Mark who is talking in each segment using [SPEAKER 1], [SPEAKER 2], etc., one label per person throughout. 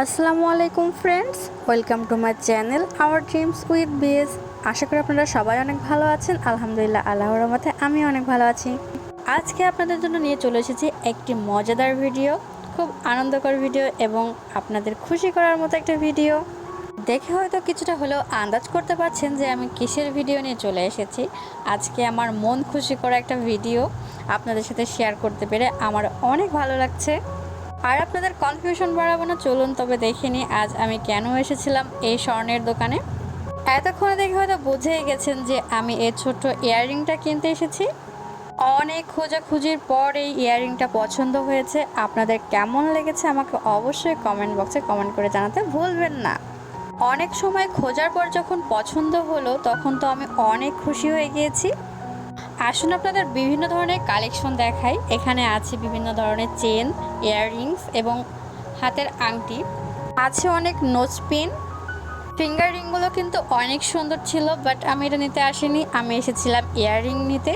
[SPEAKER 1] আসসালামু আলাইকুম friends welcome to my channel our dreams with BS আশা করি আপনারা সবাই অনেক ভালো আছেন। আলহামদুলিল্লাহ, আল্লাহর রহমতে আমি অনেক ভালো আছি। আজকে আপনাদের জন্য নিয়ে চলে এসেছি একটি মজাদার ভিডিও খুব আনন্দকর ভিডিও এবং আপনাদের খুশি করার মতো একটা ভিডিও দেখে হয়তো কিছুটা হলেও আন্দাজ করতে পারছেন যে আমি কিসের ভিডিও নিয়ে চলে এসেছি। আজকে আমার মন খুশি করা একটা ভিডিও আপনাদের সাথে শেয়ার করতে পেরে আমার অনেক ভালো লাগছে। আর আপনাদের কনফিউশন বাড়াবো না, চলুন তবে দেখে নিই আজ আমি কেন এসেছিলাম এই স্বর্ণের দোকানে। এতক্ষণে দেখে হয়তো বুঝেই গেছেন যে আমি এই ছোট্ট ইয়াররিংটা কিনতে এসেছি। অনেক খোঁজাখুঁজির পর এই ইয়াররিংটা পছন্দ হয়েছে। আপনাদের কেমন লেগেছে আমাকে অবশ্যই কমেন্ট বক্সে কমেন্ট করে জানাতে ভুলবেন না। অনেক সময় খোঁজার পর যখন পছন্দ হলো, তখন তো আমি অনেক খুশি হয়ে গিয়েছি। আসুন আপনাদের বিভিন্ন ধরনের কালেকশন দেখাই। এখানে আছে বিভিন্ন ধরনের চেন, ইয়াররিংস এবং হাতের আংটি। আছে অনেক নোজ পিন। ফিঙ্গার রিংগুলো কিন্তু অনেক সুন্দর ছিল, বাট আমি এটা নিতে আসিনি। আমি এসেছিলাম ইয়াররিং নিতে।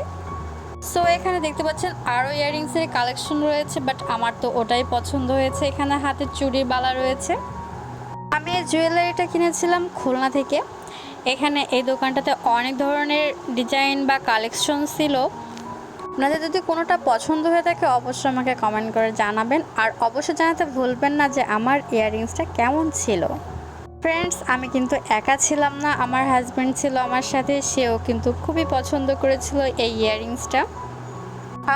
[SPEAKER 1] সো, এখানে দেখতে পাচ্ছেন আরও ইয়াররিংসের কালেকশন রয়েছে, বাট আমার তো ওটাই পছন্দ হয়েছে। এখানে হাতের চুড়ির বালা রয়েছে। আমি এই জুয়েলারিটা কিনেছিলাম খুলনা থেকে। এখানে এই দোকানটাতে অনেক ধরনের ডিজাইন বা কালেকশন ছিল। আপনাদের যদি কোনোটা পছন্দ হয়ে থাকে, অবশ্যই আমাকে কমেন্ট করে জানাবেন। আর অবশ্যই জানাতে ভুলবেন না যে আমার ইয়াররিংসটা কেমন ছিল। ফ্রেন্ডস আমি কিন্তু একা ছিলাম না, আমার হাজব্যান্ড ছিল আমার সাথে, সেও কিন্তু খুবই পছন্দ করেছিল এই ইয়াররিংসটা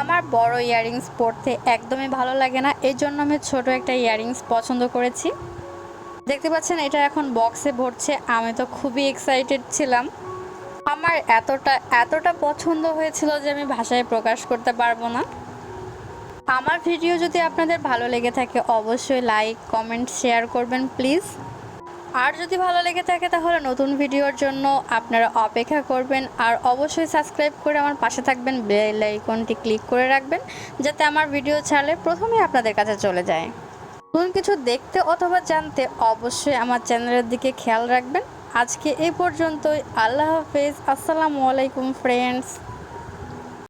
[SPEAKER 1] আমার বড় ইয়াররিংস পরতে একদমই ভালো লাগে না এই জন্য আমি ছোট একটা ইয়াররিংস পছন্দ করেছি। দেখতে পাচ্ছেন, এটা এখন বক্সে ভরছে। আমি তো খুবই এক্সাইটেড ছিলাম। আমার এতটা এতটা পছন্দ হয়েছিল যে আমি ভাষায় প্রকাশ করতে পারব না। আমার ভিডিও যদি আপনাদের ভালো লেগে থাকে, অবশ্যই লাইক কমেন্ট শেয়ার করবেন প্লিজ আর যদি ভালো লেগে থাকে, তাহলে নতুন ভিডিওর জন্য আপনারা অপেক্ষা করবেন। আর অবশ্যই সাবস্ক্রাইব করে আমার পাশে থাকবেন বেল আইকনটি ক্লিক করে রাখবেন, যাতে আমার ভিডিও ছাড়লে প্রথমেই আপনাদের কাছে চলে যায়। নতুন কিছু দেখতে অথবা জানতে অবশ্যই আমার চ্যানেলের দিকে খেয়াল রাখবেন। আজকে এ পর্যন্তই। আল্লাহ হাফেজ। আসসালামু আলাইকুম ফ্রেন্ডস